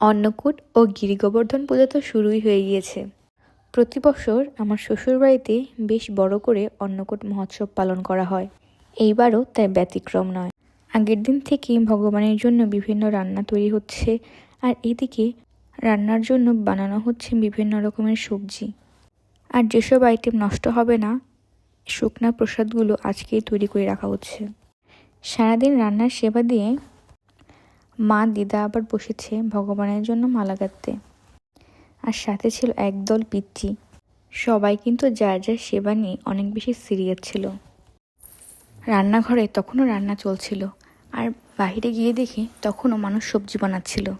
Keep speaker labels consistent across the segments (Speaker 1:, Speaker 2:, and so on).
Speaker 1: অন্নকূট ও গিরিগোবর্ধন পূজা তো শুরুই হয়ে গিয়েছে। প্রতি বছর আমার শ্বশুরবাড়িতে বেশ বড় করে অন্নকূট মহোৎসব পালন করা হয়। এইবারও তাই ব্যতিক্রম নয়। আগের দিন থেকেই ভগবানের জন্য বিভিন্ন রান্না তৈরি হচ্ছে আর এদিকে রান্নার জন্য বানানো হচ্ছে বিভিন্ন রকমের সবজি। আর যেসব আইটেম নষ্ট হবে না, শুকনা প্রসাদগুলো আজকেই তৈরি করে রাখা হচ্ছে। সারাদিন রান্নার সেবা দিয়ে মা দিদা আবার বসেছে ভগবানের জন্য মালা গাঁথতে। আর সাথে ছিল একদল পিচ্চি। সবাই কিন্তু যার যার সেবা নিয়ে অনেক বেশি সিরিয়াস ছিল। রান্নাঘরে তখনও রান্না চলছিল। আর বাইরে গিয়ে দেখি তখনও মানুষ সবজি বানাচ্ছিল।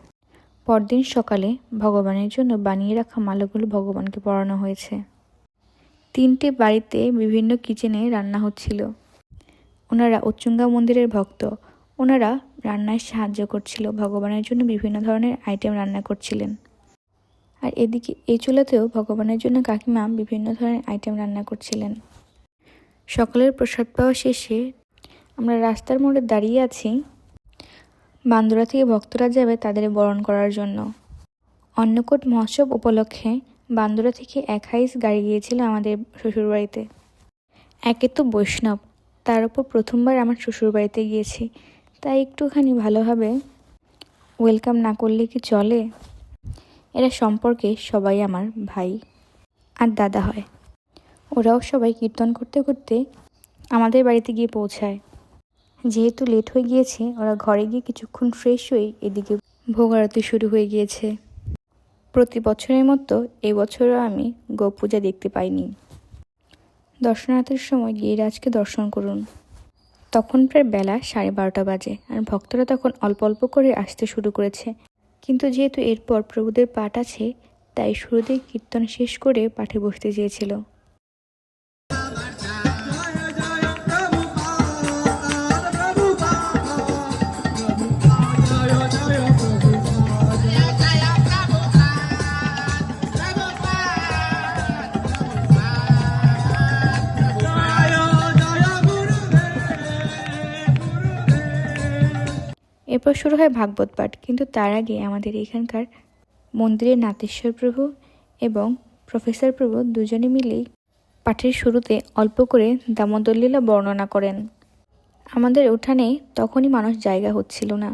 Speaker 1: পরদিন সকালে ভগবানের জন্য বানিয়ে রাখা মালাগুলো ভগবানকে পরানো হয়েছে। তিনটে বাড়িতে বিভিন্ন কিচেনে রান্না হচ্ছিল। ওনারা উচ্চুঙ্গা মন্দিরের ভক্ত। ওনারা রান্নায় সাহায্য করছিল, ভগবানের জন্য বিভিন্ন ধরনের আইটেম রান্না করছিলেন। আর এদিকে এই চুলাতেও ভগবানের জন্য কাকিমা বিভিন্ন ধরনের আইটেম রান্না করছিলেন। সকালের প্রসাদ পাওয়া শেষে আমরা রাস্তার মোড়ে দাঁড়িয়ে আছি, বান্দরা থেকে ভক্তরা যাবে তাদের বরণ করার জন্য। অন্নকূট মহোৎসব উপলক্ষে বান্দরা থেকে এক হাইস গাড়ি গিয়েছিল আমাদের শ্বশুরবাড়িতে। একে তো বৈষ্ণব, তার উপর প্রথমবার আমার শ্বশুরবাড়িতে গিয়েছি। তাই একটুখানি ভালোভাবে ওয়েলকাম না করলে কি চলে? এরা সম্পর্কে সবাই আমার ভাই আর দাদা হয়। ওরাও সবাই কীর্তন করতে করতে আমাদের বাড়িতে গিয়ে পৌঁছায়। যেহেতু লেট হয়ে গিয়েছে, ওরা ঘরে গিয়ে কিছুক্ষণ ফ্রেশ হয়ে এদিকে ভোগ আরতি শুরু হয়ে গিয়েছে। প্রতি বছরের মতো এবছরও আমি গো পূজা দেখতে পাইনি। দর্শনার্থীর সময় গিরিরাজকে দর্শন করুন। তখন প্রায় বেলা সাড়ে বারোটা বাজে আর ভক্তরা তখন অল্প অল্প করে আসতে শুরু করেছে। কিন্তু যেহেতু এরপর প্রভুদের পাঠ আছে, তাই শুরুতেই কীর্তন শেষ করে পাঠে বসতে চেয়েছিল। এরপর শুরু হয় ভাগবত পাঠ। কিন্তু তার আগে আমাদের এখানকার মন্দিরের নাতেশ্বর প্রভু এবং প্রফেসর প্রভু দুজনে মিলেই পাঠের শুরুতে অল্প করে দামোদর লীলা বর্ণনা করেন। আমাদের উঠানে তখনই মানুষ জায়গা হচ্ছিল না।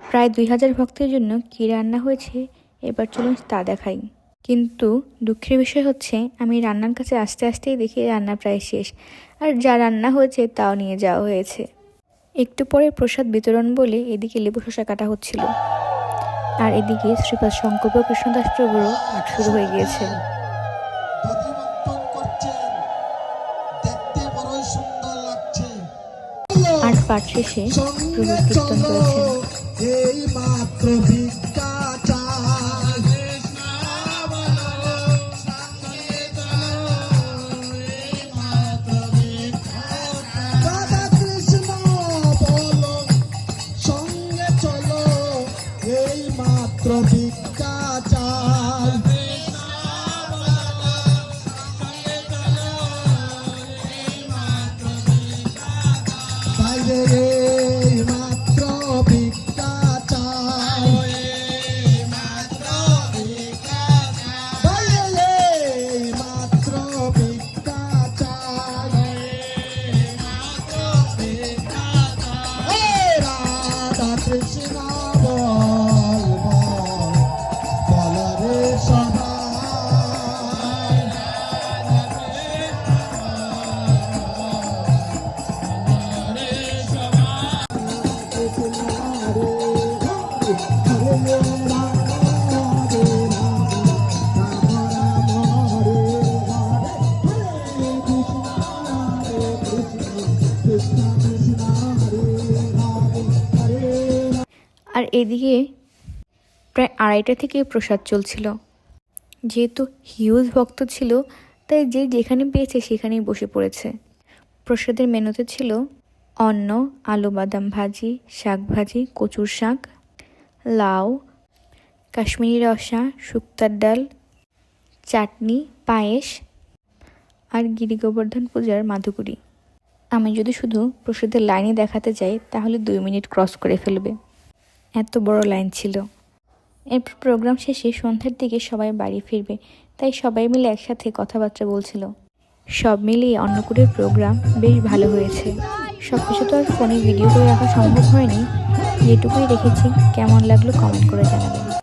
Speaker 1: প্রায় দুই হাজার ভক্তের জন্য কী রান্না হয়েছে এবার চলুন তা দেখাই। কিন্তু দুঃখের বিষয় হচ্ছে, আমি রান্নার কাছে আস্তে আস্তেই দেখি রান্না প্রায় শেষ। আর যা রান্না হয়েছে তাও নিয়ে যাওয়া হয়েছে। একটু পরে প্রসাদ বিতরণ বলে এদিকে লেবু শসা কাটা হচ্ছিল। আর এদিকে শ্রীপাদ শঙ্কর কৃষ্ণদাস প্রভুরও পাঠ শুরু হয়ে গিয়েছে।
Speaker 2: প্রতিমন্ত্রণ করছেন দেখতে বড়ই সুন্দর লাগছে
Speaker 1: আর পাঠ শেষে প্রভু
Speaker 2: সঙ্গে
Speaker 1: কীর্তন করেছেন।
Speaker 2: মাত্র ভিক্ষা চাই বাইরে
Speaker 1: আর এদিকে প্রায় আড়াইটা থেকে প্রসাদ চলছিল। যেহেতু হিউজ ভক্ত ছিল, তাই যে যেখানে পেয়েছে সেখানেই বসে পড়েছে। প্রসাদের মেনুতে ছিল অন্ন, আলু বাদাম ভাজি, শাক ভাজি, কচুর শাক, লাউ, কাশ্মীরি রসা, শুক্তার ডাল, চাটনি, পায়েস আর গিরি গোবর্ধন পূজার মাধুকুরি আমি যদি শুধু প্রসাদের লাইনে দেখাতে যাই, তাহলে দুই মিনিট ক্রস করে ফেলবে। এত বড় লাইন ছিল। এরপর প্রোগ্রাম শেষে সন্ধ্যার দিকে সবাই বাড়ি ফিরবে, তাই সবাই মিলে একসাথে কথাবার্তা বলছিল। সব মিলিয়ে অন্নকূটের প্রোগ্রাম বেশ ভালো হয়েছে। সব কিছু তো আর ফোনে ভিডিও করে রাখা সম্ভব হয়নি। যেটুকুই রেখেছি কেমন লাগল কমেন্ট করে জানাবেন।